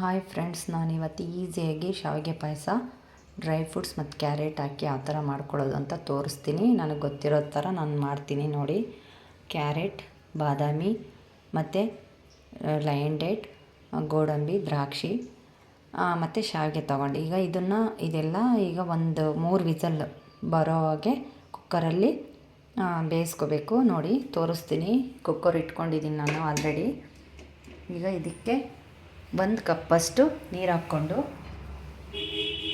Hi friends ನಾನಿವತ್ತು ಈಸಿಯಾಗಿ ಶಾವಿಗೆ ಪಾಯಸ ಡ್ರೈ ಫ್ರೂಟ್ಸ್ ಮತ್ತು ಕ್ಯಾರೆಟ್ ಹಾಕಿ ಆ ಥರ ಮಾಡ್ಕೊಳ್ಳೋದು ಅಂತ ತೋರಿಸ್ತೀನಿ. ನನಗೆ ಗೊತ್ತಿರೋ ಥರ ನಾನು ಮಾಡ್ತೀನಿ ನೋಡಿ. ಕ್ಯಾರೆಟ್ ಬಾದಾಮಿ ಮತ್ತು ಲಯನ್ ಡೇಟ್ ಗೋಡಂಬಿ, ದ್ರಾಕ್ಷಿ ಮತ್ತು ಶಾವಿಗೆ ತೊಗೊಂಡು. ಈಗ ಇದನ್ನು, ಇದೆಲ್ಲ ಈಗ ಒಂದು ಮೂರು ವಿಸಲ್ ಬರೋ ಹಾಗೆ ಕುಕ್ಕರಲ್ಲಿ ಬೇಯಿಸ್ಕೋಬೇಕು. ನೋಡಿ, ತೋರಿಸ್ತೀನಿ. ಕುಕ್ಕರ್ ಇಟ್ಕೊಂಡಿದ್ದೀನಿ ನಾನು ಆಲ್ರೆಡಿ ಈಗ ಇದಕ್ಕೆ ಒಂದು ಕಪ್ಪಷ್ಟು ನೀರು ಹಾಕ್ಕೊಂಡು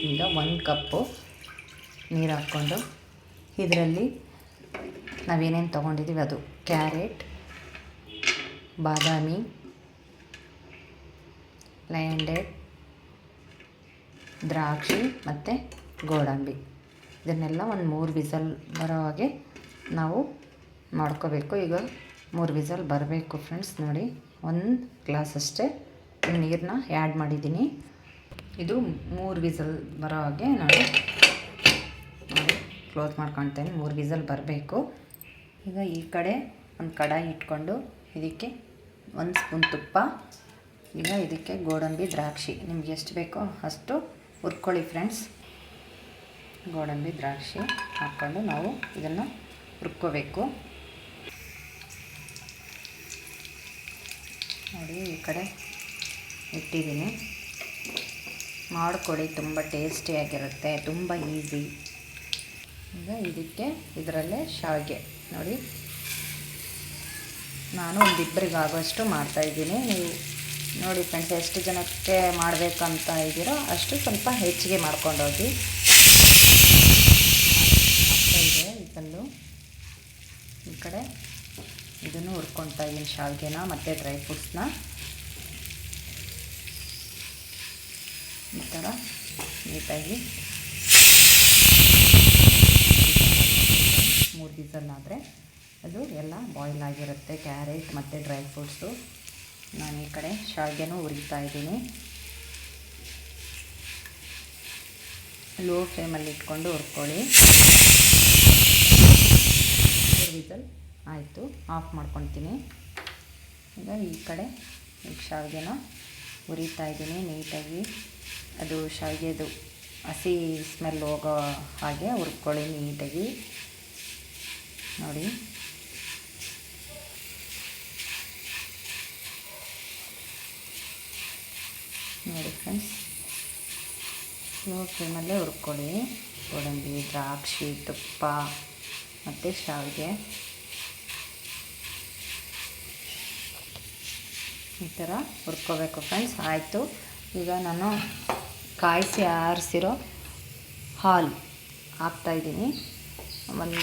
ಈಗ ಒಂದು ಕಪ್ಪು ನೀರು ಹಾಕ್ಕೊಂಡು, ಇದರಲ್ಲಿ ನಾವೇನೇನು ತೊಗೊಂಡಿದ್ದೀವಿ ಅದು ಕ್ಯಾರೆಟ್, ಬಾದಾಮಿ ಲ್ಯಾಂಡೆಡ್ ದ್ರಾಕ್ಷಿ ಮತ್ತು ಗೋಡಂಬಿ. ಇದನ್ನೆಲ್ಲ ಒಂದು ಮೂರು ವಿಸಲ್ ಬರೋ ಹಾಗೆ ನಾವು ಮಾಡ್ಕೋಬೇಕು. ಈಗ ಮೂರು ವಿಸಲ್ ಬರಬೇಕು ಫ್ರೆಂಡ್ಸ್ ನೋಡಿ, ಒಂದು ಗ್ಲಾಸ್ ಅಷ್ಟೇ ನೀರನ್ನ ಆ್ಯಡ್ ಮಾಡಿದ್ದೀನಿ. ಇದು ಮೂರು ವಿಸಲ್ ಬರೋ ಹಾಗೆ ನಾನು ಕ್ಲೋಸ್ ಮಾಡ್ಕೊಳ್ತೇನೆ ಮೂರು ವಿಸಲ್ ಬರಬೇಕು. ಈಗ ಈ ಕಡೆ ಒಂದು ಕಡಾಯಿ ಇಟ್ಕೊಂಡು ಇದಕ್ಕೆ ಒಂದು ಸ್ಪೂನ್ ತುಪ್ಪ, ಈಗ ಇದಕ್ಕೆ ಗೋಡಂಬಿ ದ್ರಾಕ್ಷಿ. ನಿಮ್ಗೆ ಎಷ್ಟು ಬೇಕೋ ಅಷ್ಟು ಹುರ್ಕೊಳ್ಳಿ ಫ್ರೆಂಡ್ಸ್ ಗೋಡಂಬಿ ದ್ರಾಕ್ಷಿ ಹಾಕ್ಕೊಂಡು ನಾವು ಇದನ್ನು ಹುರ್ಕೋಬೇಕು. ನೋಡಿ ಈ ಕಡೆ ಇಟ್ಟಿದ್ದೀನಿ. ಮಾಡಿಕೊಡಿ ತುಂಬ ಟೇಸ್ಟಿಯಾಗಿರುತ್ತೆ ತುಂಬ ಈಸಿ ಈಗ ಇದಕ್ಕೆ ಇದರಲ್ಲೇ ಶಾವಿಗೆ. ನೋಡಿ, ನಾನು ಒಂದಿಬ್ಬರಿಗಾಗುವಷ್ಟು ಮಾಡ್ತಾಯಿದ್ದೀನಿ ನೀವು ನೋಡಿ ಫ್ರೆಂಡ್ಸ್ ಎಷ್ಟು ಜನಕ್ಕೆ ಮಾಡಬೇಕಂತ ಇದ್ದೀರೋ ಅಷ್ಟು ಸ್ವಲ್ಪ ಹೆಚ್ಚಿಗೆ ಮಾಡ್ಕೊಂಡೋಗಿ ಇದೆ ಈ ಕಡೆ ಇದನ್ನು ಹುರ್ಕೊತಾ ಇದ್ದೀನಿ, ಶಾವಿಗೆನ ಮತ್ತು ಡ್ರೈ ಫ್ರೂಟ್ಸ್ನ ಥರ ನೀಟಾಗಿ ಮೂರು ವಿಸಲ್ಲಾದರೆ ಅದು ಎಲ್ಲ ಬಾಯ್ಲ್ ಆಗಿರುತ್ತೆ ಕ್ಯಾರೆಟ್ ಮತ್ತು ಡ್ರೈ ಫ್ರೂಟ್ಸು ನಾನು ಈ ಕಡೆ ಶಾವಿಗೆನೂ ಹುರಿತಾ ಇದ್ದೀನಿ. ಲೋ ಫ್ಲೇಮಲ್ಲಿ ಇಟ್ಕೊಂಡು ಹುರ್ಕೊಳ್ಳಿ. ವಿಸಲ್ ಆಯಿತು ಆಫ್ ಮಾಡ್ಕೊತೀನಿ ಈಗ ಈ ಕಡೆ ಈಗ ಶಾವಿಗೆನ ಹುರಿತಾ ಇದ್ದೀನಿ ನೀಟಾಗಿ. ಅದು ಶಾವಿಗೆದು ಹಸಿ ಸ್ಮೆಲ್ ಹೋಗೋ ಹಾಗೆ ಹುರ್ಕೊಳ್ಳಿ ನೀಟಾಗಿ. ನೋಡಿ. ನೋಡಿ ಫ್ರೆಂಡ್ಸ್ ಲೋ ಫ್ಲೇಮಲ್ಲೇ ಹುರ್ಕೊಳ್ಳಿ. ಗೋಡಂಬಿ ದ್ರಾಕ್ಷಿ, ತುಪ್ಪ ಮತ್ತು ಶಾವಿಗೆ. ಈ ಥರ ಹುರ್ಕೋಬೇಕು ಫ್ರೆಂಡ್ಸ್ ಆಯಿತು. ಈಗ ನಾನು ಕಾಯಿಸಿ ಆರಿಸಿರೋ ಹಾಲು ಹಾಕ್ತಾಯಿದ್ದೀನಿ ಒಂದು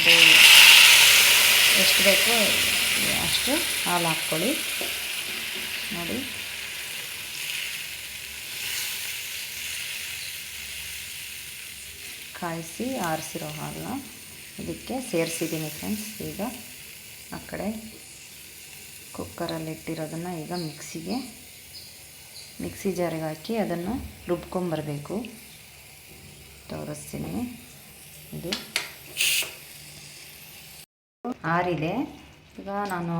ಎಷ್ಟು ಬೇಕೋ ಅಷ್ಟು ಹಾಲು ಹಾಕ್ಕೊಳ್ಳಿ. ನೋಡಿ. ಕಾಯಿಸಿ ಆರಿಸಿರೋ ಹಾಲನ್ನ ಇದಕ್ಕೆ ಸೇರಿಸಿದ್ದೀನಿ ಫ್ರೆಂಡ್ಸ್. ಈಗ ಆ ಕಡೆ ಕುಕ್ಕರಲ್ಲಿ ಇಟ್ಟಿರೋದನ್ನು ಈಗ ಮಿಕ್ಸಿಗೆ ಮಿಕ್ಸಿ ಜಾರಿಗೆ ಹಾಕಿ ಅದನ್ನು ರುಬ್ಕೊಂಬರಬೇಕು. ತೋರಿಸ್ತೀನಿ. ಇದು ಆರಿದೆ. ಈಗ ನಾನು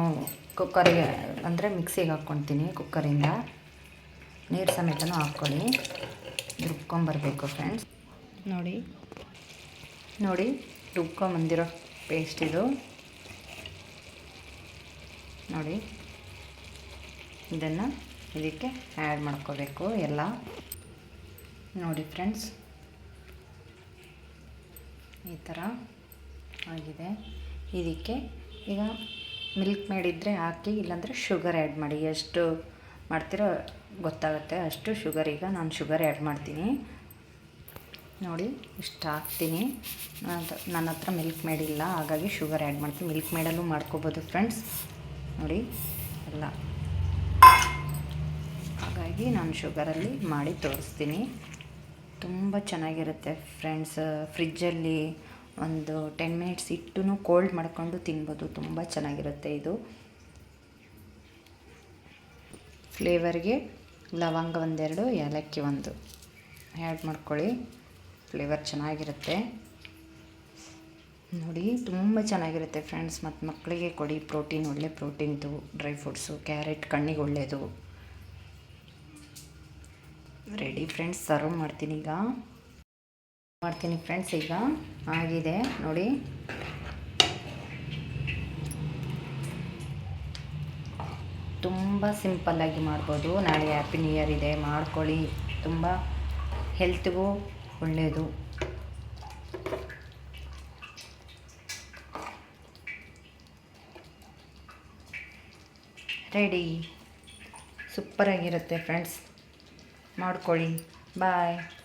ಕುಕ್ಕರಿಗೆ ಅಂದರೆ ಮಿಕ್ಸಿಗೆ ಹಾಕ್ಕೊಳ್ತೀನಿ ಕುಕ್ಕರಿಂದ. ನೀರು ಸಮೇತನೂ ಹಾಕ್ಕೊಳ್ಳಿ. ರುಬ್ಕೊಂಬರಬೇಕು ಫ್ರೆಂಡ್ಸ್. ನೋಡಿ. ನೋಡಿ ರುಬ್ಕೊಂಬಂದಿರೋ ಪೇಸ್ಟ್ ಇದು. ನೋಡಿ. ಇದನ್ನು ಇದಕ್ಕೆ ಆ್ಯಡ್ ಮಾಡ್ಕೋಬೇಕು ಎಲ್ಲ. ನೋಡಿ ಫ್ರೆಂಡ್ಸ್ ಈ ಥರ ಆಗಿದೆ. ಇದಕ್ಕೆ ಈಗ ಮಿಲ್ಕ್ ಮಾಡಿದರೆ ಹಾಕಿ, ಇಲ್ಲಾಂದರೆ ಶುಗರ್ ಆ್ಯಡ್ ಮಾಡಿ. ಎಷ್ಟು ಮಾಡ್ತಿರೋ ಗೊತ್ತಾಗುತ್ತೆ. ಅಷ್ಟು ಶುಗರ್ ಈಗ ನಾನು ಶುಗರ್ ಆ್ಯಡ್ ಮಾಡ್ತೀನಿ. ನೋಡಿ, ಇಷ್ಟು ಹಾಕ್ತೀನಿ. ನನ್ನ ಹತ್ರ ಮಿಲ್ಕ್ ಮೇಡ್ ಇಲ್ಲ, ಹಾಗಾಗಿ ಶುಗರ್ ಆ್ಯಡ್ ಮಾಡ್ತೀನಿ. ಮಿಲ್ಕ್ ಮೇಡಲ್ಲೂ ಮಾಡ್ಕೋಬೋದು ಫ್ರೆಂಡ್ಸ್ ನೋಡಿ, ಎಲ್ಲ. ಹಾಗಾಗಿ ನಾನು ಶುಗರಲ್ಲಿ ಮಾಡಿ ತೋರಿಸ್ತೀನಿ. ತುಂಬ ಚೆನ್ನಾಗಿರುತ್ತೆ ಫ್ರೆಂಡ್ಸ್. ಫ್ರಿಜ್ಜಲ್ಲಿ ಒಂದು ಟೆನ್ ಮಿನಿಟ್ಸ್ ಇಟ್ಟು ಕೋಲ್ಡ್ ಮಾಡ್ಕೊಂಡು ತಿನ್ಬೋದು. ತುಂಬ ಚೆನ್ನಾಗಿರುತ್ತೆ ಇದು. ಫ್ಲೇವರ್ಗೆ ಲವಂಗ ಒಂದೆರಡು, ಏಲಕ್ಕಿ ಒಂದು. ಆ್ಯಡ್ ಮಾಡ್ಕೊಳ್ಳಿ. ಫ್ಲೇವರ್ ಚೆನ್ನಾಗಿರುತ್ತೆ. ನೋಡಿ, ತುಂಬ ಚೆನ್ನಾಗಿರುತ್ತೆ ಫ್ರೆಂಡ್ಸ್. ಮತ್ತು ಮಕ್ಕಳಿಗೆ ಕೊಡಿ ಪ್ರೋಟೀನ್, ಒಳ್ಳೆ ಪ್ರೋಟೀನ್ದು, ಡ್ರೈ ಫ್ರೂಟ್ಸು, ಕ್ಯಾರೆಟ್, ಕಣ್ಣಿಗೆ ಒಳ್ಳೆಯದು. ರೆಡಿ ಫ್ರೆಂಡ್ಸ್, ಸರ್ವ್ ಮಾಡ್ತೀನಿ ಈಗ. ಮಾಡ್ತೀನಿ ಫ್ರೆಂಡ್ಸ್, ಈಗ ಆಗಿದೆ, ನೋಡಿ. ತುಂಬ ಸಿಂಪಲ್ಲಾಗಿ ಮಾಡ್ಬೋದು. ನಾಳೆ ಹ್ಯಾಪಿ ನ್ಯೂ ಇಯರ್ ಇದೆ, ಮಾಡ್ಕೊಳ್ಳಿ. ತುಂಬ ಹೆಲ್ತ್ಗೂ ಒಳ್ಳೆಯದು ರೆಡಿ. ಸೂಪರಾಗಿರುತ್ತೆ ಫ್ರೆಂಡ್ಸ್. ಮಾಡ್ಕೊಳ್ಳಿ. ಬಾಯ್.